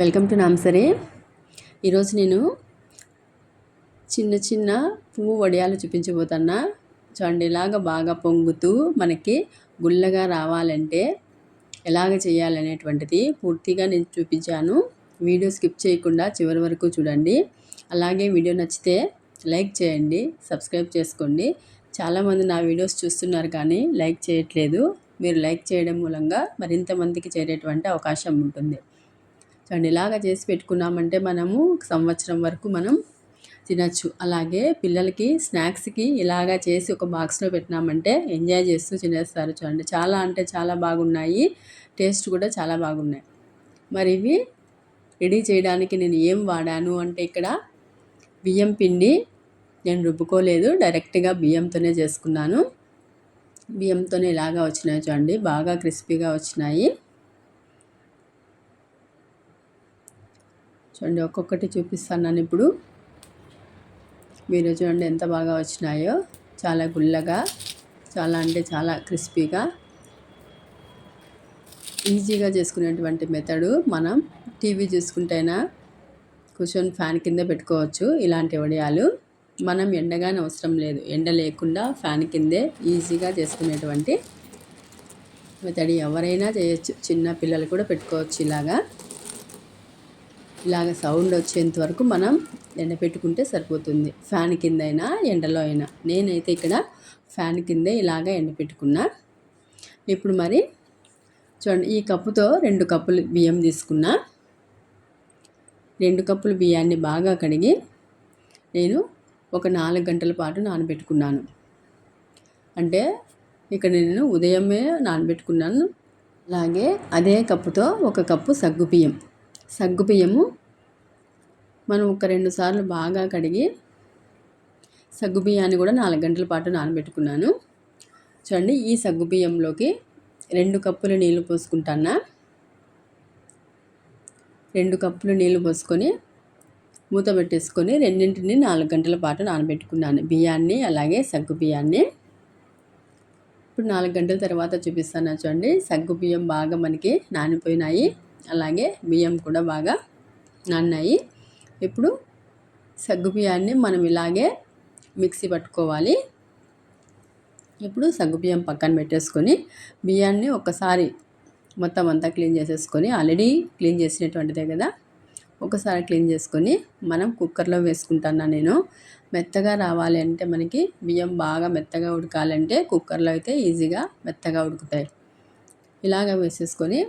Welcome to నాంసరే ఈరోజు నేను చిన్న చిన్న పువ్వు వడియాలు చూపించబోతున్నా. చూడండి ఇలాగ బాగా పొంగుతూ మనకి గుల్లగా రావాలంటే ఎలాగ చేయాలనేటువంటిది పూర్తిగా నేను చూపించాను. వీడియో స్కిప్ చేయకుండా చివరి వరకు చూడండి. అలాగే వీడియో నచ్చితే లైక్ చేయండి సబ్స్క్రైబ్ చేసుకోండి. చాలామంది నా వీడియోస్ చూస్తున్నారు కానీ లైక్ చేయట్లేదు. మీరు లైక్ చేయడం మూలంగా మరింత మందికి చేరేటువంటి అవకాశం ఉంటుంది. చూడండి ఇలాగా చేసి పెట్టుకున్నామంటే మనము సంవత్సరం వరకు మనం తినచ్చు. అలాగే పిల్లలకి స్నాక్స్కి ఇలాగా చేసి ఒక బాక్స్లో పెట్టినామంటే ఎంజాయ్ చేస్తూ తినేస్తారు చూడండి. చాలా అంటే చాలా బాగున్నాయి. టేస్ట్ కూడా చాలా బాగున్నాయి. మరి ఇవి రెడీ చేయడానికి నేను ఏం వాడాను అంటే ఇక్కడ బియ్యం పిండి నేను రుబ్బుకోలేదు. డైరెక్ట్గా బియ్యంతోనే చేసుకున్నాను. బియ్యంతోనే ఇలాగా వచ్చినాయి చూడండి. బాగా క్రిస్పీగా వచ్చినాయి. చూడండి ఒక్కొక్కటి చూపిస్తాను ఇప్పుడు. మీరు చూడండి ఎంత బాగా వచ్చినాయో. చాలా గుల్లగా చాలా అంటే చాలా క్రిస్పీగా. ఈజీగా చేసుకునేటువంటి మెథడు మనం టీవీ చూసుకుంటేనా కూర్చొని ఫ్యాన్ కింద పెట్టుకోవచ్చు ఇలాంటి వడియాలు. మనం ఎండగానే అవసరం లేదు. ఎండ లేకుండా ఫ్యాన్ కిందే ఈజీగా చేసుకునేటువంటి మెథడ్ ఎవరైనా చేయొచ్చు. చిన్న పిల్లలు కూడా పెట్టుకోవచ్చు ఇలాగా. ఇలాగ సౌండ్ వచ్చేంత వరకు మనం ఎండపెట్టుకుంటే సరిపోతుంది. ఫ్యాన్ కింద అయినా ఎండలో అయినా. నేనైతే ఇక్కడ ఫ్యాన్ కిందే ఇలాగ ఎండపెట్టుకున్నా ఇప్పుడు మరి చూడండి ఈ కప్పుతో రెండు కప్పులు బియ్యం తీసుకున్నా. రెండు కప్పులు బియ్యాన్ని బాగా కడిగి నేను ఒక నాలుగు గంటల పాటు నానబెట్టుకున్నాను. అంటే ఇక్కడ నేను ఉదయమే నానబెట్టుకున్నాను. అలాగే అదే కప్పుతో ఒక కప్పు సగ్గు బియ్యం. సగ్గుబియ్యము. మనం ఒక రెండు సార్లు బాగా కడిగి సగ్గుబియ్యాన్ని కూడా నాలుగు గంటల పాటు నానబెట్టుకున్నాను. చూడండి ఈ సగ్గుబియ్యంలోకి రెండు కప్పులు నీళ్ళు పోసుకుంటానా రెండు కప్పులు నీళ్ళు పోసుకొని మూత పెట్టేసుకొని రెండింటిని నాలుగు గంటల పాటు నానబెట్టుకున్నాను. బియ్యాన్ని అలాగే సగ్గు బియ్యాన్ని ఇప్పుడు నాలుగు గంటల తర్వాత చూపిస్తాను. చూడండి సగ్గు బియ్యం బాగా మనకి నానిపోయినాయి. అలాగే బియ్యం కూడా బాగా నాన్నాయి. ఇప్పుడు సగ్గుబియ్యాన్ని మనం ఇలాగే మిక్సీ పట్టుకోవాలి. ఇప్పుడు సగ్గుబియ్యం పక్కన పెట్టేసుకొని బియ్యాన్ని ఒకసారి మొత్తం అంతా క్లీన్ చేసేసుకొని ఆల్రెడీ క్లీన్ చేసినటువంటిదే కదా ఒకసారి క్లీన్ చేసుకొని మనం కుక్కర్లో వేసుకుంటాను నేను. మెత్తగా రావాలి అంటే మనకి బియ్యం బాగా మెత్తగా ఉడకాలంటే కుక్కర్లో అయితే ఈజీగా మెత్తగా ఉడుకుతాయి. ఇలాగ వేసేసుకొని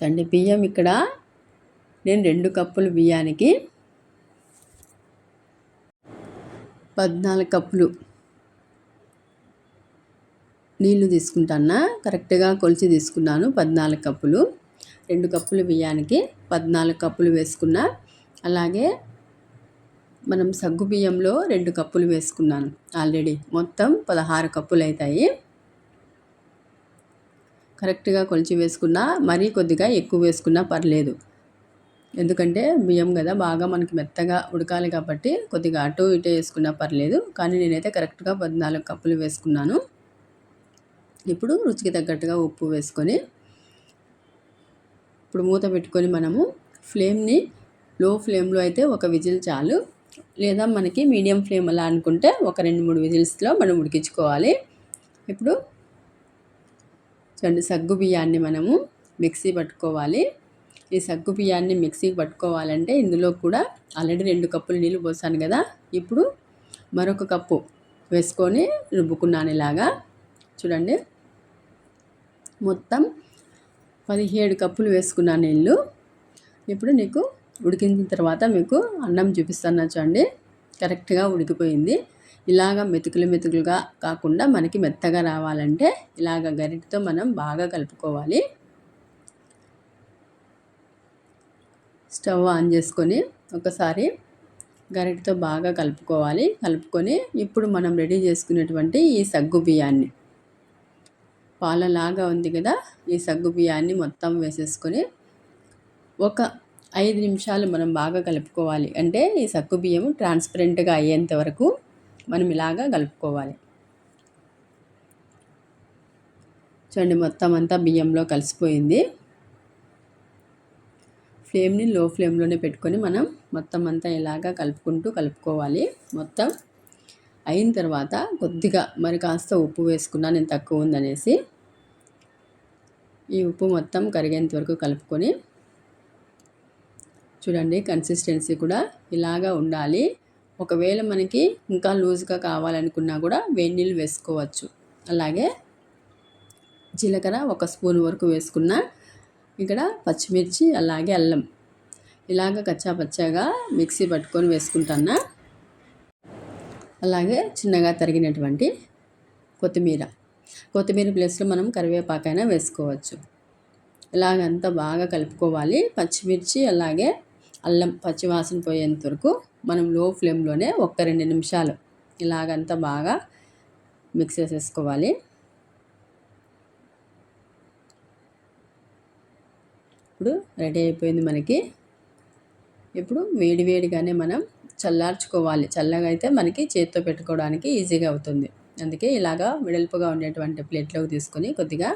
చండి బియ్యం ఇక్కడ. నేను రెండు కప్పులు బియ్యానికి పద్నాలుగు కప్పులు నీళ్ళు తీసుకుంటానా కరెక్ట్గా కొలిచి తీసుకున్నాను పద్నాలుగు కప్పులు. రెండు కప్పులు బియ్యానికి పద్నాలుగు కప్పులు వేసుకున్నా. అలాగే మనం సగ్గు బియ్యంలో రెండు కప్పులు వేసుకున్నాను ఆల్రెడీ. మొత్తం పదహారు కప్పులు అవుతాయి. కరెక్ట్గా కొలిచి వేసుకున్నా మరీ కొద్దిగా ఎక్కువ వేసుకున్నా పర్లేదు. ఎందుకంటే బియ్యం కదా బాగా మనకి మెత్తగా ఉడకాలి కాబట్టి కొద్దిగా అటు ఇటు వేసుకున్నా పర్లేదు. కానీ నేనైతే కరెక్ట్గా పద్నాలుగు కప్పులు వేసుకున్నాను. ఇప్పుడు రుచికి తగ్గట్టుగా ఉప్పు వేసుకొని ఇప్పుడు మూత పెట్టుకొని మనము ఫ్లేమ్ని లో ఫ్లేమ్లో అయితే ఒక విజిల్ చాలు. లేదా మనకి మీడియం ఫ్లేమ్ అలా అనుకుంటే ఒక రెండు మూడు విజిల్స్లో మనం ఉడికించుకోవాలి. ఇప్పుడు చూడండి సగ్గు బియ్యాన్ని మనము మిక్సీ పట్టుకోవాలి. ఈ సగ్గు బియ్యాన్ని మిక్సీకి పట్టుకోవాలంటే ఇందులో కూడా ఆల్రెడీ రెండు కప్పులు నీళ్ళు పోసాను కదా. ఇప్పుడు మరొక కప్పు వేసుకొని రుబ్బుకున్నాను ఇలాగా. చూడండి మొత్తం పదిహేడు కప్పులు వేసుకున్నాను నీళ్ళు ఇప్పుడు నీకు ఉడికించిన తర్వాత మీకు అన్నం చూపిస్తాను చూడండి. కరెక్ట్గా ఉడికిపోయింది. ఇలాగ మెతుకులు మెతుకులుగా కాకుండా మనకి మెత్తగా రావాలంటే ఇలాగ గరిటతో మనం బాగా కలుపుకోవాలి. స్టవ్ ఆన్ చేసుకొని ఒకసారి గరిటతో బాగా కలుపుకోవాలి. కలుపుకొని ఇప్పుడు మనం రెడీ చేసుకునేటువంటి ఈ సగ్గు బియ్యాన్ని పాలలాగా ఉంది కదా ఈ సగ్గు బియ్యాన్ని మొత్తం వేసేసుకొని ఒక ఐదు నిమిషాలు మనం బాగా కలుపుకోవాలి. అంటే ఈ సగ్గు బియ్యం ట్రాన్స్పరెంట్గా అయ్యేంత వరకు మనం ఇలాగా కలుపుకోవాలి. చూడండి మొత్తం అంతా బియ్యంలో కలిసిపోయింది. ఫ్లేమ్ని లో ఫ్లేమ్లోనే పెట్టుకొని మనం మొత్తం అంతా ఇలాగా కలుపుకుంటూ కలుపుకోవాలి. మొత్తం అయిన తర్వాత కొద్దిగా మరి కాస్త ఉప్పు వేసుకున్నా నేను తక్కువ ఉందనేసి ఈ ఉప్పు మొత్తం కరిగేంత వరకు కలుపుకొని చూడండి కన్సిస్టెన్సీ కూడా ఇలాగా ఉండాలి. ఒకవేళ మనకి ఇంకా లూజ్గా కావాలనుకున్నా కూడా వేడి నీళ్ళు వేసుకోవచ్చు. అలాగే జీలకర్ర ఒక స్పూన్ వరకు వేసుకున్న ఇక్కడ పచ్చిమిర్చి అలాగే అల్లం ఇలాగ కచ్చా పచ్చాగా మిక్సీ పట్టుకొని వేసుకుంటాను అలాగే చిన్నగా తరిగినటువంటి కొత్తిమీర. కొత్తిమీర ప్లేస్లో మనం కరివేపాకైనా వేసుకోవచ్చు. ఇలాగంతా బాగా కలుపుకోవాలి. పచ్చిమిర్చి అలాగే అల్లం పచ్చివాసన పోయేంత వరకు మనం లో ఫ్లేమ్లోనే ఒక్క రెండు నిమిషాలు ఇలాగంతా బాగా మిక్స్ చేసేసుకోవాలి. ఇప్పుడు రెడీ అయిపోయింది మనకి. ఇప్పుడు వేడి వేడిగానే మనం చల్లార్చుకోవాలి. చల్లగా అయితే మనకి చేత్తో పెట్టుకోవడానికి ఈజీగా అవుతుంది. అందుకే ఇలాగా వెడల్పుగా ఉండేటువంటి ప్లేట్లోకి తీసుకొని కొద్దిగా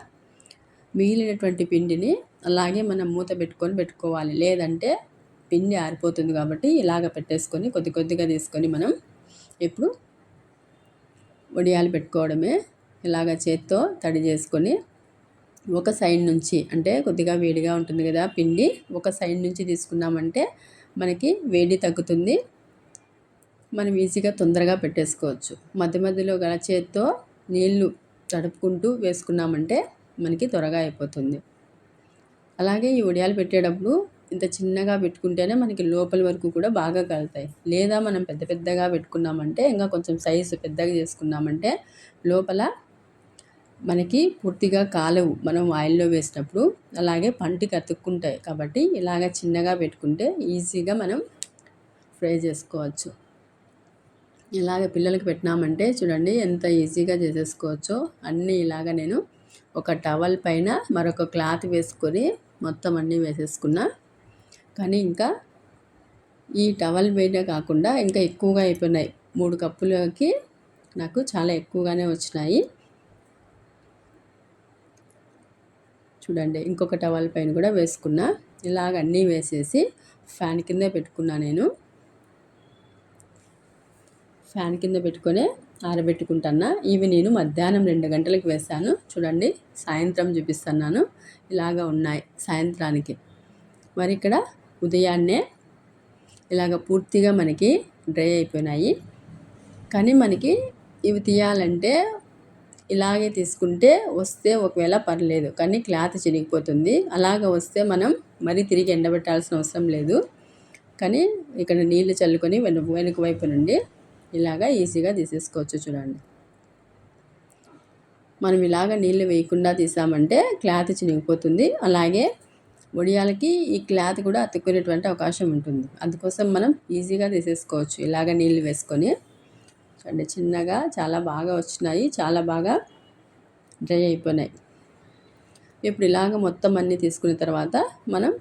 మిగిలినటువంటి పిండిని అలాగే మనం మూత పెట్టుకొని పెట్టుకోవాలి. లేదంటే పిండి ఆరిపోతుంది కాబట్టి ఇలాగ పెట్టేసుకొని కొద్ది కొద్దిగా తీసుకొని మనం ఇప్పుడు వడియాలు పెట్టుకోవడమే. ఇలాగ చేత్తో తడి చేసుకొని ఒక సైడ్ నుంచి అంటే కొద్దిగా వేడిగా ఉంటుంది కదా పిండి ఒక సైడ్ నుంచి తీసుకున్నామంటే మనకి వేడి తగ్గుతుంది. మనం ఈజీగా తొందరగా పెట్టేసుకోవచ్చు. మధ్య మధ్యలో గల చేత్తో నీళ్ళు తడుపుకుంటూ వేసుకున్నామంటే మనకి త్వరగా అయిపోతుంది. అలాగే ఈ వడియాలు పెట్టేటప్పుడు ఇంత చిన్నగా పెట్టుకుంటేనే మనకి లోపల వరకు కూడా బాగా కలుతాయి. లేదా మనం పెద్ద పెద్దగా పెట్టుకున్నామంటే ఇంకా కొంచెం సైజు పెద్దగా చేసుకున్నామంటే లోపల మనకి పూర్తిగా కాలవు. మనం ఆయిల్లో వేసినప్పుడు అలాగే పంటికి అతుక్కుంటాయి కాబట్టి ఇలాగ చిన్నగా పెట్టుకుంటే ఈజీగా మనం ఫ్రై చేసుకోవచ్చు. ఇలాగ పిల్లలకి పెట్టినామంటే చూడండి ఎంత ఈజీగా చేసేసుకోవచ్చో. అన్నీ ఇలాగ నేను ఒక టవల్ పైన మరొక క్లాత్ వేసుకొని మొత్తం అన్నీ వేసేసుకున్నా. కానీ ఇంకా ఈ టవల్ వేడే కాకుండా ఇంకా ఎక్కువగా అయిపోయినాయి. మూడు కప్పులకి నాకు చాలా ఎక్కువగానే వచ్చినాయి. చూడండి ఇంకొక టవల్ పైన కూడా వేసుకున్నా. ఇలాగ అన్నీ వేసేసి ఫ్యాన్ కింద పెట్టుకున్నా నేను. ఫ్యాన్ కింద పెట్టుకొని ఆరబెట్టుకుంటున్నా. ఇవి నేను మధ్యాహ్నం రెండు గంటలకు వేసాను చూడండి సాయంత్రం చూపిస్తున్నాను. ఇలాగ ఉన్నాయి సాయంత్రానికి. మరి ఇక్కడ ఉదయాన్నే ఇలాగ పూర్తిగా మనకి డ్రై అయిపోయినాయి. కానీ మనకి ఇవి తీయాలంటే ఇలాగే తీసుకుంటే వస్తే ఒకవేళ పర్లేదు. కానీ క్లాత్ చినిగిపోతుంది. అలాగ వస్తే మనం మరీ తిరిగి ఎండబెట్టాల్సిన అవసరం లేదు. కానీ ఇక్కడ నీళ్ళు చల్లుకొని వెనుక వెనుక వైపు నుండి ఇలాగా ఈజీగా తీసేసుకోవచ్చు చూడండి. మనం ఇలాగ నీళ్ళు వేయకుండా తీసామంటే క్లాత్ చినిగిపోతుంది. అలాగే వడియాలకి ఈ క్లాత్ కూడా అతుక్కునేటువంటి అవకాశం ఉంటుంది. అందుకోసం మనం ఈజీగా తీసేసుకోవచ్చు. ఇలాగ నీళ్ళు వేసుకొని చూడండి చిన్నగా చాలా బాగా వచ్చినాయి. చాలా బాగా డ్రై అయిపోయినాయి. ఇప్పుడు ఇలాగ మొత్తం అన్నీ తీసుకున్న తర్వాత మనం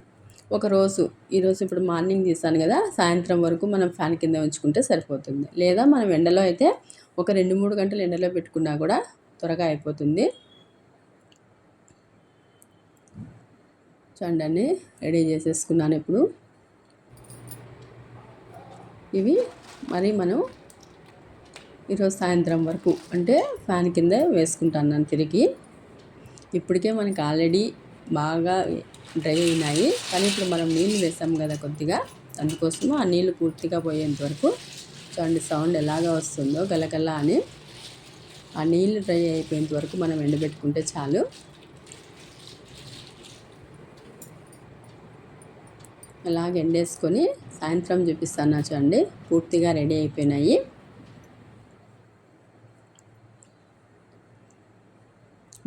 ఒక రోజు ఈరోజు ఇప్పుడు మార్నింగ్ తీసాను కదా సాయంత్రం వరకు మనం ఫ్యాన్ కింద ఉంచుకుంటే సరిపోతుంది. లేదా మనం ఎండలో అయితే ఒక రెండు మూడు గంటలు ఎండలో పెట్టుకున్నా కూడా త్వరగా అయిపోతుంది. చూడండి రెడీ చేసేసుకున్నాను ఇప్పుడు. ఇవి మరి మనం ఈరోజు సాయంత్రం వరకు అంటే ఫ్యాన్ కింద వేసుకుంటాను నన్ను తిరిగి. ఇప్పటికే మనకి ఆల్రెడీ బాగా డ్రై అయినాయి. కానీ ఇప్పుడు మనం నీళ్ళు వేసాం కదా కొద్దిగా. అందుకోసం ఆ నీళ్ళు పూర్తిగా పోయేంత వరకు చూడండి సౌండ్ ఎలాగా వస్తుందో గలగల అని ఆ నీళ్ళు డ్రై అయిపోయేంత వరకు మనం ఎండబెట్టుకుంటే చాలు. అలాగ ఎండేసుకొని సాయంత్రం చూపిస్తాను చూడండి పూర్తిగా రెడీ అయిపోయినాయి.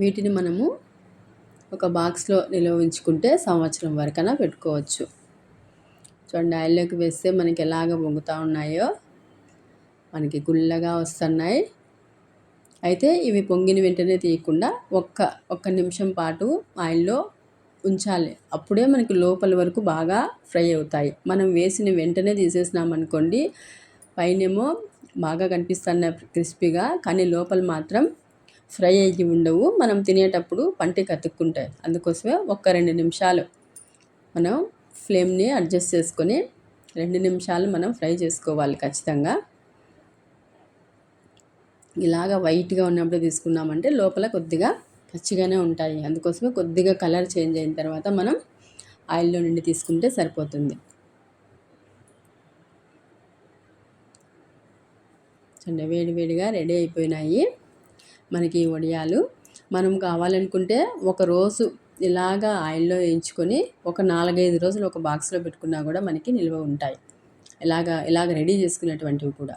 వీటిని మనము ఒక బాక్స్లో నిల్వ ఉంచుకుంటే సంవత్సరం వరకైనా పెట్టుకోవచ్చు. చూడండి ఆయిల్లోకి వేస్తే మనకి ఎలాగ పొంగుతూ ఉన్నాయో మనకి గుల్లగా వస్తున్నాయి. అయితే ఇవి పొంగిన వెంటనే తీయకుండా ఒక్క ఒక్క నిమిషం పాటు ఆయిల్లో ఉంచాలి. అప్పుడే మనకి లోపల వరకు బాగా ఫ్రై అవుతాయి. మనం వేసిన వెంటనే తీసేసినాం అనుకోండి పైనేమో బాగా కనిపిస్తున్న క్రిస్పీగా కానీ లోపల మాత్రం ఫ్రై అయ్యి ఉండవు. మనం తినేటప్పుడు పంటికి అతుక్కుంటాయి అందుకోసమే ఒక్క రెండు నిమిషాలు మనం ఫ్లేమ్ని అడ్జస్ట్ చేసుకొని రెండు నిమిషాలు మనం ఫ్రై చేసుకోవాలి ఖచ్చితంగా. ఇలాగ వైట్గా ఉన్నప్పుడు తీసుకున్నామంటే లోపల కొద్దిగా పచ్చిగానే ఉంటాయి. అందుకోసమే కొద్దిగా కలర్ చేంజ్ అయిన తర్వాత మనం ఆయిల్లో నుండి తీసుకుంటే సరిపోతుంది. చూడండి వేడివేడిగా రెడీ అయిపోయినాయి మనకి వడియాలు. మనం కావాలనుకుంటే ఒక రోజు ఇలాగా ఆయిల్లో వేయించుకొని ఒక నాలుగైదు రోజులు ఒక బాక్స్లో పెట్టుకున్నా కూడా మనకి నిల్వ ఉంటాయి. ఇలాగా ఇలాగ రెడీ చేసుకునేటువంటివి కూడా.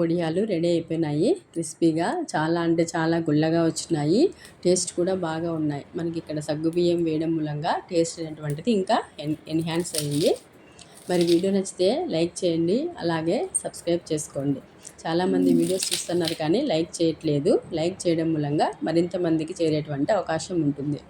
వడియాలు రెడీ అయిపోయినాయి. క్రిస్పీగా చాలా అంటే చాలా గుల్లగా వచ్చినాయి. టేస్ట్ కూడా బాగా ఉన్నాయి. మనకి ఇక్కడ సగ్గుబియ్యం వేయడం మూలంగా టేస్ట్ అనేటువంటిది ఇంకా ఎన్ ఎన్హాన్స్ అయ్యింది మరి వీడియో నచ్చితే లైక్ చేయండి. అలాగే సబ్స్క్రైబ్ చేసుకోండి. చాలామంది వీడియోస్ చూస్తున్నారు కానీ లైక్ చేయట్లేదు. లైక్ చేయడం మూలంగా మరింత మందికి చేరేటువంటి అవకాశం ఉంటుంది.